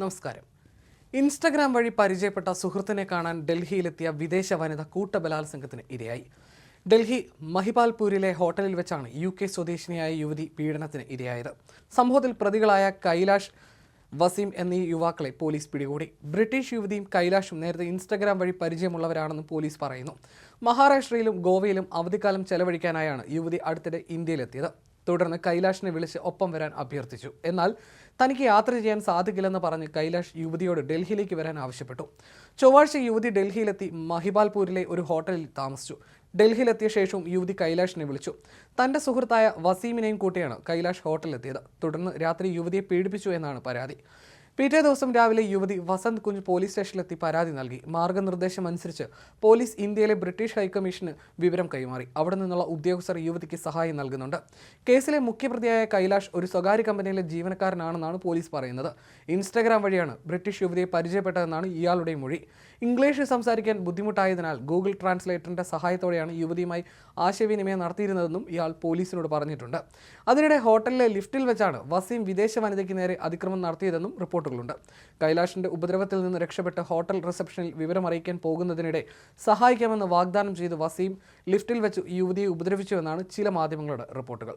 നമസ്കാരം. ഇൻസ്റ്റഗ്രാം വഴി പരിചയപ്പെട്ട സുഹൃത്തിനെ കാണാൻ ഡൽഹിയിലെത്തിയ വിദേശ വനിത കൂട്ടബലാത്സംഗത്തിന് ഇരയായി. ഡൽഹി മഹിപാൽപൂരിലെ ഹോട്ടലിൽ വെച്ചാണ് യു കെ സ്വദേശിനിയായ യുവതി പീഡനത്തിന് ഇരയായത്. സംഭവത്തിൽ പ്രതികളായ കൈലാഷ് വസീം എന്നീ യുവാക്കളെ പോലീസ് പിടികൂടി. ബ്രിട്ടീഷ് യുവതിയും കൈലാഷും നേരത്തെ ഇൻസ്റ്റഗ്രാം വഴി പരിചയമുള്ളവരാണെന്ന് പോലീസ് പറയുന്നു. മഹാരാഷ്ട്രയിലും ഗോവയിലും അവധിക്കാലം ചെലവഴിക്കാനായാണ് യുവതി അടുത്തിടെ ഇന്ത്യയിലെത്തിയത്. തുടർന്ന് കൈലാഷിനെ വിളിച്ച് ഒപ്പം വരാൻ അഭ്യർത്ഥിച്ചു. എന്നാൽ തനിക്ക് യാത്ര ചെയ്യാൻ സാധിക്കില്ലെന്ന് പറഞ്ഞ് കൈലാഷ് യുവതിയോട് ഡൽഹിയിലേക്ക് വരാൻ ആവശ്യപ്പെട്ടു. ചൊവ്വാഴ്ച യുവതി ഡൽഹിയിലെത്തി മഹിബാൽപൂരിലെ ഒരു ഹോട്ടലിൽ താമസിച്ചു. ഡൽഹിയിലെത്തിയ ശേഷവും യുവതി കൈലാഷിനെ വിളിച്ചു. തന്റെ സുഹൃത്തായ വസീമിനെയും കൂട്ടിയാണ് കൈലാഷ് ഹോട്ടലിലെത്തിയത്. തുടർന്ന് രാത്രി യുവതിയെ പീഡിപ്പിച്ചു എന്നാണ് പരാതി. പിറ്റേ ദിവസം രാവിലെ യുവതി വസന്ത് കുഞ്ച് പോലീസ് സ്റ്റേഷനിലെത്തി പരാതി നൽകി. മാർഗനിർദ്ദേശം അനുസരിച്ച് പോലീസ് ഇന്ത്യയിലെ ബ്രിട്ടീഷ് ഹൈക്കമ്മീഷന് വിവരം കൈമാറി. അവിടെ നിന്നുള്ള ഉദ്യോഗസ്ഥർ യുവതിക്ക് സഹായം നൽകുന്നുണ്ട്. കേസിലെ മുഖ്യപ്രതിയായ കൈലാഷ് ഒരു സ്വകാര്യ കമ്പനിയിലെ ജീവനക്കാരനാണെന്നാണ് പോലീസ് പറയുന്നത്. ഇൻസ്റ്റാഗ്രാം വഴിയാണ് ബ്രിട്ടീഷ് യുവതിയെ പരിചയപ്പെട്ടതെന്നാണ് ഇയാളുടെ മൊഴി. ഇംഗ്ലീഷ് സംസാരിക്കാൻ ബുദ്ധിമുട്ടായതിനാൽ ഗൂഗിൾ ട്രാൻസ്ലേറ്ററിന്റെ സഹായത്തോടെയാണ് യുവതിയുമായി ആശയവിനിമയം നടത്തിയിരുന്നതെന്നും ഇയാൾ പോലീസിനോട് പറഞ്ഞിട്ടുണ്ട്. അതിനിടെ ഹോട്ടലിലെ ലിഫ്റ്റിൽ വെച്ചാണ് വസീം വിദേശ വനിതയ്ക്ക് നേരെ അതിക്രമം നടത്തിയതെന്നും റിപ്പോർട്ടുകളുണ്ട്. കൈലാഷിന്റെ ഉപദ്രവത്തിൽ നിന്ന് രക്ഷപ്പെട്ട് ഹോട്ടൽ റിസപ്ഷനിൽ വിവരമറിയിക്കാൻ പോകുന്നതിനിടെ സഹായിക്കാമെന്ന് വാഗ്ദാനം ചെയ്ത് വസീം ലിഫ്റ്റിൽ വെച്ച് യുവതിയെ ഉപദ്രവിച്ചുവെന്നാണ് ചില മാധ്യമങ്ങളുടെ റിപ്പോർട്ടുകൾ.